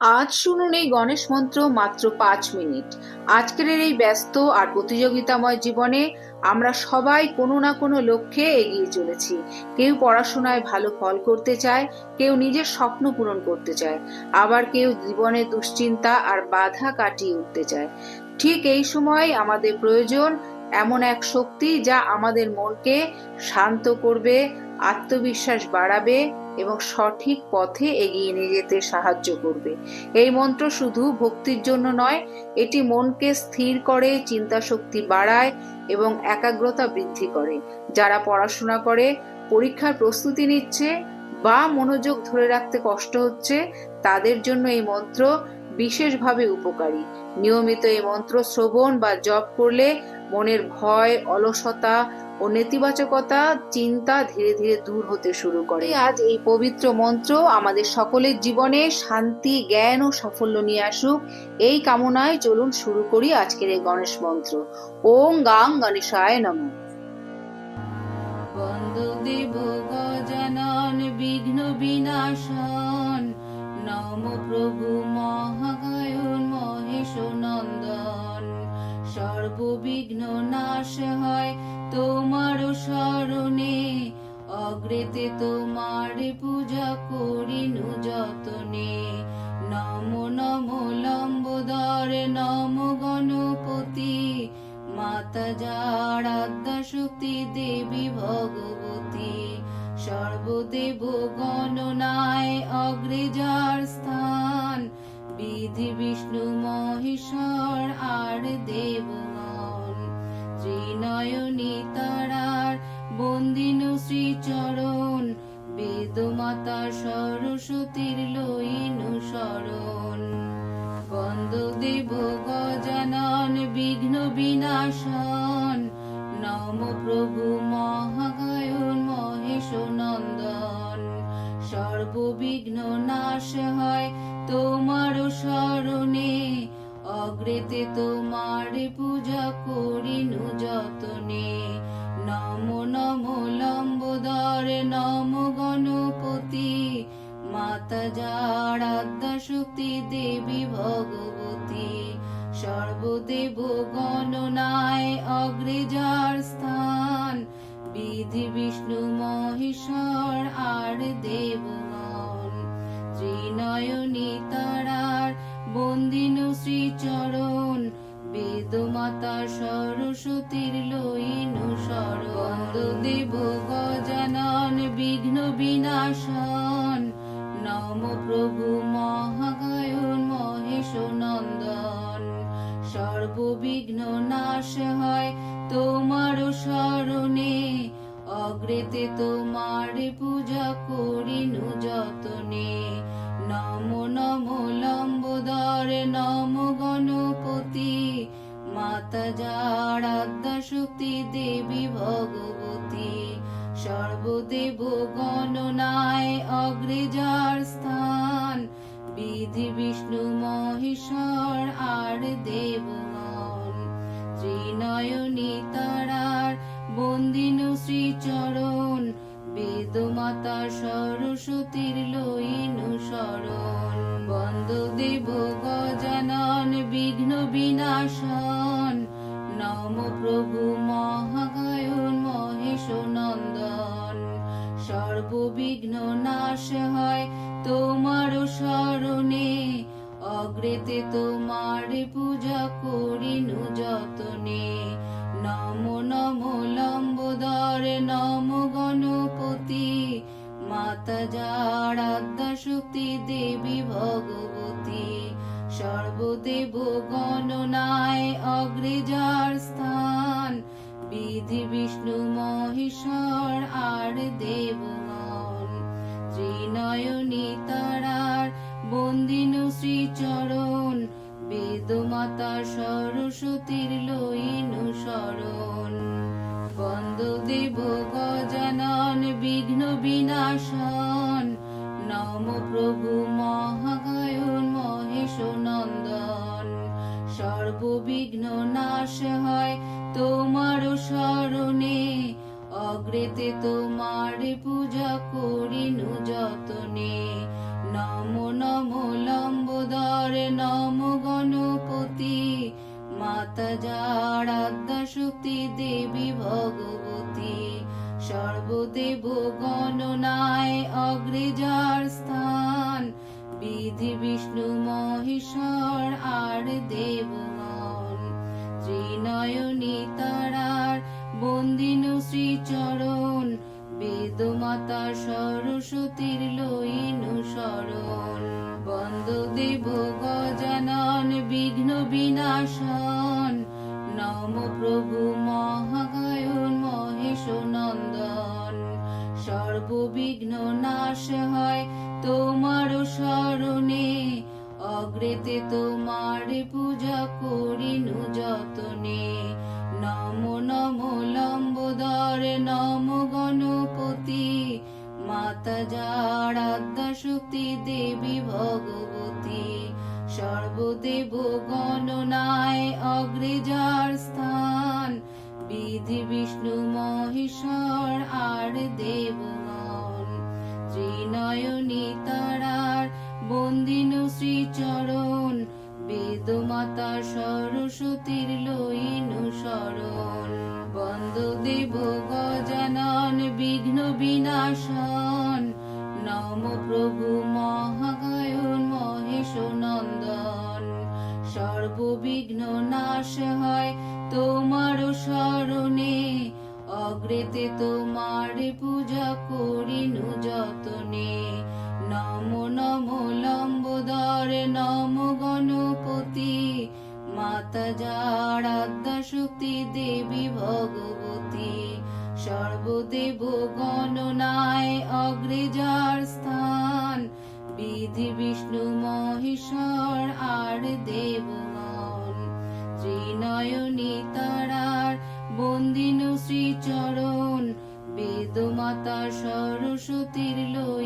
আজ শুনুন এই গণেশ মন্ত্র মাত্র পাঁচ মিনিট। আজকের এই ব্যস্ত আর প্রতিযোগিতাময় জীবনে আমরা সবাই কোনো না কোনো লক্ষ্যে এগিয়ে চলেছি। কেউ পড়াশোনায় ভালো ফল করতে চায়, কেউ নিজের স্বপ্ন পূরণ করতে চায়, আবার কেউ জীবনে দুশ্চিন্তা আর বাধা কাটিয়ে উঠতে চায়। ঠিক এই সময় আমাদের প্রয়োজন এমন এক শক্তি যা আমাদের মনকে শান্ত করবে, আত্মবিশ্বাস বাড়াবে এবং সঠিক পথে এগিয়ে নিয়ে যেতে সাহায্য করবে। এই মন্ত্র শুধু ভক্তির জন্য নয়, এটি মনকে স্থির করে চিন্তা শক্তি বাড়ায় এবং একাগ্রতা বৃদ্ধি করে। যারা পড়াশোনা করে, পরীক্ষার প্রস্তুতি নিচ্ছে বা মনোযোগ ধরে রাখতে কষ্ট হচ্ছে, তাদের জন্য এই মন্ত্র বিশেষভাবে উপকারী। নিয়মিত এই মন্ত্র শ্রবণ বা জপ করলে মনের ভয়, অলসতা ও নেতিবাচকতা, চিন্তা ধীরে ধীরে দূর হতে শুরু করে। আজ এই পবিত্র মন্ত্র আমাদের সকলের জীবনে শান্তি, জ্ঞান ও সাফল্য নিয়ে আসুক। এই কামনায় চলুন শুরু করি আজকের এই গণেশ মন্ত্র। ওং গাং গণেশায় নমঃ। বন্দদেব গজানন, বিঘ্ন বিনাশন। নম প্রভু মহাগায়ন মহেশ নন্দন সর্ববিঘ্ন নাশ হয় অগ্রেতে তোমার পূজা করিনু যতনে। নম নম লম্বোদর, নম গণপতি। মাতা যার আদ্যা শক্তি, দেবী ভগবতী। সর্বদেব গণনায় অগ্রেজার স্থান। বিধি বিষ্ণু মহেশ্বর, আর দেবগণ বিনাশন। নম প্রভু মহাগায়ন, মহেশ নন্দন। সর্ববিঘ্ন নাশ হয় তোমার স্মরণে অগ্রেতে তোমার পূজা করিনু যতনে। নম নম লম্বোদর, নম গণপতি। মাতা যার আদ্যা শক্তি, দেবী ভগবতী। সর্বদেব গণনায় অগ্রে যার স্থান। বিধি বিষ্ণু মহেশ্বর আর দেবগণ। ত্রিনয়নী তারার বন্দিনু শ্রীচরণ। বেদ মাতা সরস্বতীর লইনু শরণ। দেব গজানন বিঘ্ন বিনাশন। নম প্রভু সর্ববিঘ্ন নাশ হয় তোমার স্মরণে অগ্রেতে তোমার পূজা করিনু যতনে। নম নম লম্বোদর, নম গণপতি। মাতা যার আদ্যা শক্তি দেবী ভগবতী। সর্বদেব গণনায় অগ্রে যার স্থান। বিধি বিষ্ণু মহেশ্বর আর দেবগণ ত্রিনয়নী তারার বন্দিনু শ্রীচরণ বেদ মাতা সরস্বতীর লইনু শরণ, বন্দদেব গজানন বিঘ্ন বিনাশন, নম প্রভু মহাগায়ন মহেশ নন্দন, সর্ববিঘ্ন নাশ হয় তোমার অগ্রেতে তোমার পূজা করিনু যতনে। নম নম লম্বোদর, নম গণপতি। মাতা যার আদ্যা শক্তি, দেবী ভগবতী। সর্বদেব গণনায় অগ্রে যার স্থান। বিধি বিষ্ণু মাতা সরস্বতীর লইনু শরণ। বন্দদেব গজানন বিঘ্ন বিনাশন। নম প্রভু মহাগায়ন মহেশ নন্দন। সর্ববিঘ্ন নাশ হয় তোমার স্মরণে অগ্রেতে তোমার পূজা করিনু যতনে। নম নম লম্বোদর মাতা যার আদ্যা শক্তি দেবী ভগবতী, সর্বদেব গণনায় অগ্রে যার স্থান। বিধি বিষ্ণু মহেশ্বর আর দেবগণ, ত্রিনয়নী তারার বন্দিনু শ্রীচরণ, বেদমাতা সরস্বতীর লইনু শরণ। বিনাশন। নম প্রভু মহাগায়ন মহেশ নন্দন সর্ববিঘ্ন নাশ হয় তোমার স্মরণে অগ্রেতে তোমার পূজা করিনু যতনে। নম নম লম্বোদর, নম গণপতি। মাতা যার আদ্যা শক্তি দেবী ভগবতী। সর্বদেব গণনায় অগ্রেজার স্থান। বিধি বিষ্ণু মহেশ্বর আর দেবগণ। ত্রিনয়নী তারার বন্দিনু শ্রীচরণ। বেদমাতা সরস্বতীর লইনু শরণ। বন্দ দেব গজানন বিঘ্ন বিনাশন। নম প্রভু অগ্রেতে তোমার পূজা করিনু যতনে। নম নম লম্বোদর, নম গণপতি। মাতা যার আদ্যা শক্তি, দেবী ভগবতী। সর্বদেব গণনায় অগ্রে যার স্থান। বিধি বিষ্ণু মহেশ্বর আর দেবগণ। ত্রিনয়নী বেদমাতা সরস্বতীর শরণ